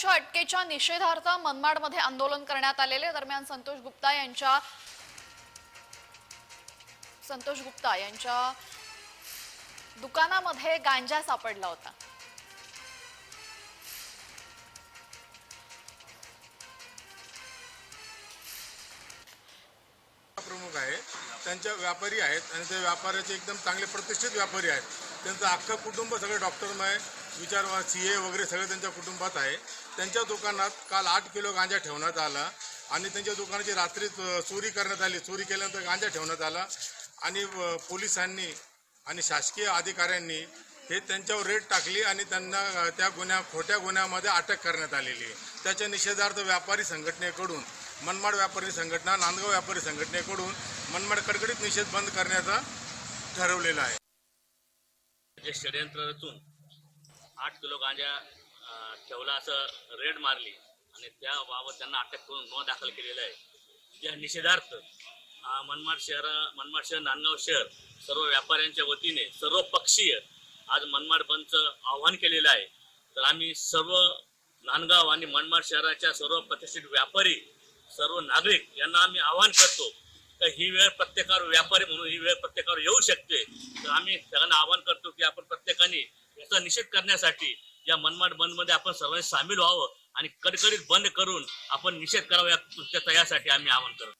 यांच्या अटकेच्या निषेधार्थ मनमाडमध्ये आंदोलन करण्यात आलेले. दरम्यान संतोष गुप्ता यांच्या संतोष गुप्ता यांच्या दुकानामध्ये गांजा सापडला होता. प्रमुख आहे त्यांच्या व्यापारी आहेत आणि ते व्यापाऱ्याचे एकदम चांगले प्रतिष्ठित व्यापारी आहेत. त्यांचं अख्खं कुटुंब सगळे डॉक्टरमय विचार सी ए वगैरे सगळे त्यांच्या कुटुंबात आहे. त्यांच्या दुकानात काल आठ किलो गांजा ठेवण्यात आला आणि त्यांच्या दुकानाची रात्री चोरी करण्यात आली. चोरी केल्यानंतर गांजा ठेवण्यात आला आणि पोलिसांनी आणि शासकीय अधिकाऱ्यांनी हे त्यांच्यावर रेट टाकली आणि त्यांना त्या गुन्ह्या खोट्या गुन्ह्यामध्ये अटक करण्यात आलेली आहे. त्याच्या निषेधार्थ व्यापारी संघटनेकडून मनमाड व्यापारी संघटना नांदगाव व्यापारी संघटनेकडून मनमाड कडकडीत निषेध बंद करण्याचा ठरवलेला आहे. षड्यंत्र षडयंत्र रचून आठ किलो गांजा ठेवला असं रेड मारली आणि त्याबाबत त्यांना अटक करून न दाखल केलेला आहे. या निषेधार्थ मनमाड शहर मनमाड शहर नांदगाव शहर सर्व व्यापाऱ्यांच्या वतीने सर्व पक्षीय आज मनमाड बंदचं आव्हान केलेलं आहे. तर आम्ही सर्व नांदगाव आणि मनमाड शहराच्या सर्व प्रतिष्ठित व्यापारी सर्व नागरिक यांना आम्ही आवाहन करतो तर ही वेळ प्रत्येकावर व्यापारी म्हणून ही वेळ प्रत्येकावर येऊ शकते. तर आम्ही सगळ्यांना आवाहन करतो की आपण प्रत्येकाने याचा निषेध करण्यासाठी या मनमाड बंदमध्ये आपण सर्वांनी सामील व्हावं आणि कडकडीत बंद करून आपण निषेध करावा या कृत्याचा यासाठी आम्ही आवाहन करतो.